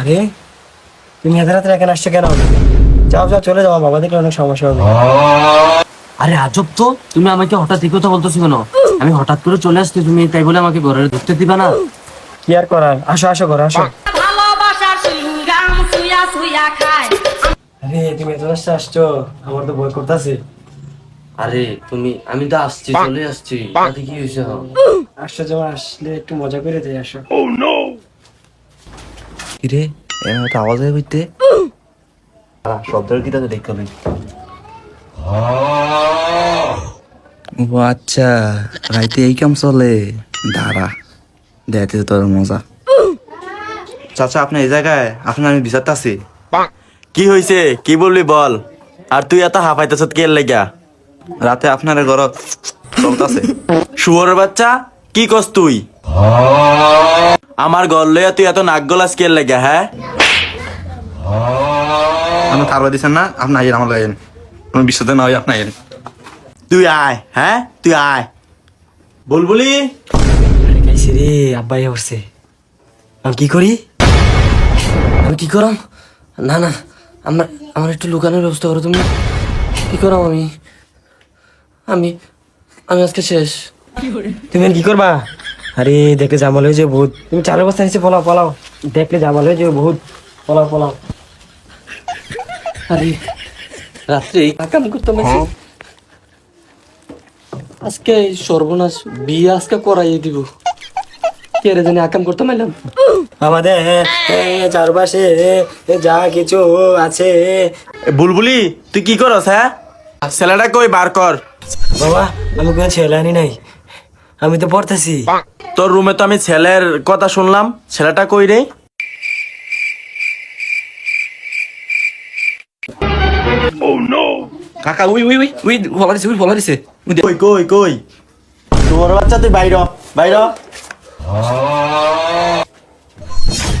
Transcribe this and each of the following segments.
আরে তুমি এত রাত্রে এখানে আসছো কেন? যাও যাও চলে যাও বাবা দেখলে অনেক সমস্যা হবে। আরে আজব তো তুমি আমাকে হঠাৎ এই কথা বলতেছো কেন? আমি হঠাৎ করে চলে আসছি তুমি তাই বলে আমাকে ঘরে ঢুকতে দিবা না? কি আর করার? আসো আসো ঘরে আসো। আরে তুমি এত আসছো আমার তো ভয় করতেছে। আরে তুমি আমি তো আসছি চলে আসছি। তাতে কি হয়েছে হ্যাঁ? আসছো যখন আসলে একটু মজা করে যাই আসো। কিরে এমন একটা আওয়াজ হয় হইতে শব্দের কি তাতে দেখতে হবে। ও আচ্ছা রাইতে এই কাম চলে। দাঁড়া দেখতে তোর মজা। চাচা আপনি এই জায়গায় আপনার আমি বিচারতে আছি কি হইছে? কি বলবি বল? আর তুই এত হাফাইতেছ কে লেগা? রাতে আপনার ঘর চলতেছে। শুয়োরের বাচ্চা কি কস তুই? আমার ঘর লইয়া তুই এত নাক গলাস কে লেগা হ্যাঁ? থারবা দিচ্ছেন না আপনি আইয়েন আমার লাগেন আমি বিশ্বতে না হয় আপনি আইয়েন। তুই আয় হ্যাঁ? তুই আয়। বুলবুলি? কাইছি রে আব্বাই উঠছে আমি কি করি? আমি কি করাম? না না আমার আমার একটু লুকানোর ব্যবস্থা করো তুমি। কি করাম আমি? আমি আমি আজকে শেষ। তুমি কি করবা? আরে দেখলে জামাল হয়ে যাবে বহুত। তুমি চার বস্তা নিচে পলাও পলাও। দেখলে জামাল হয়ে যাবে বহুত। পলাও পলাও। আরে রাত্রে কাম করতাম এসে। আজকে এই সর্বনাশ বিয়ে আজকে করাইয়ে দিব। কে রে জানি আকাম করতে পারলাম আমাদের চারপাশে যা কিছু আছে। বুলবুলি তুই কি করস হ্যাঁ? ছেলেটা কই বার কর। বাবা আমি কোনো ছেলে আনি নাই। আমি তো পড়তেছি। তোর রুমে তো আমি ছেলের কথা শুনলাম। ছেলেটা কই রে? কাকা উই উই উই উই বলা দিছে উই বলা দিছে। কই কই কই? তোর বাচ্চা তুই বাইর বাইর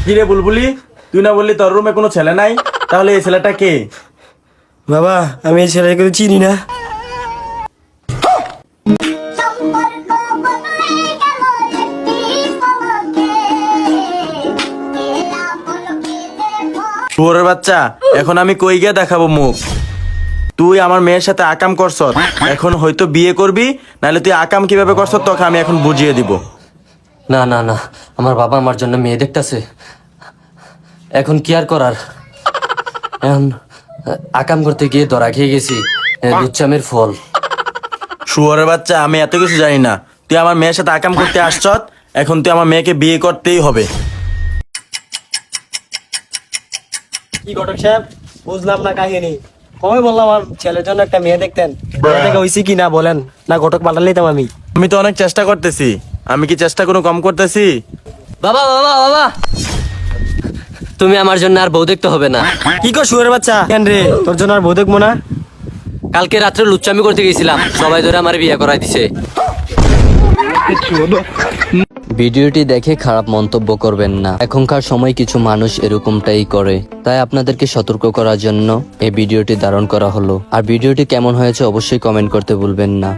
কি রে বুলবুলি? তুই না বললি তোর রুমে কোনো ছেলে নাই? তাহলে এই ছেলেটা কে? বাবা আমি এই ছেলেকে চিনি না। শুয়োরের বাচ্চা এখন আমি কই গিয়ে দেখাবো মুখ? তুই আমার মেয়ের সাথে আকাম করছ এখন হয়তো বিয়ে করবি নাহলে তুই আকাম কীভাবে করছ তোকে আমি এখন বুঝিয়ে দিব। না না না আমার বাবা আমার জন্য মেয়ে দেখতেছে। এখন কি আর করার? এখন আকাম করতে গিয়ে ধরা খেয়ে গেছি দুচ্চামের ফল। শুয়োরের বাচ্চা আমি এত কিছু জানি না। তুই আমার মেয়ের সাথে আকাম করতে আসছ এখন তুই আমার মেয়েকে বিয়ে করতেই হবে। কি ঘটক সাহেব? বুঝলাম না কাহিনী। কবে বললাম আমার ছেলের জন্য একটা মেয়ে দেখতেন। কি না বলেন? না ঘটক নিতাম আমি। আমি তো অনেক চেষ্টা করতেছি। আমি কি চেষ্টা কোনো কম করতেছি? বাবা বাবা বাবা! তুমি আমার জন্য আর বউ দেখতে হবে না। কি কর শুয়ারের বাচ্চা? কেন রে? তোর জন্য আর বউ দেখব না? কালকে রাত্রে লুচ্চামি করতে গেছিলাম। সবাই ধরে আমার বিয়ে করাই দিছে। ভিডিওটি দেখে খারাপ মন্তব্য করবেন না। এখনকার সময় কিছু মানুষ এরকমটাই করে। তাই আপনাদেরকে সতর্ক করার জন্য এই ভিডিওটি ধারণ করা হলো। আর ভিডিওটি কেমন হয়েছে অবশ্যই কমেন্ট করতে ভুলবেন না।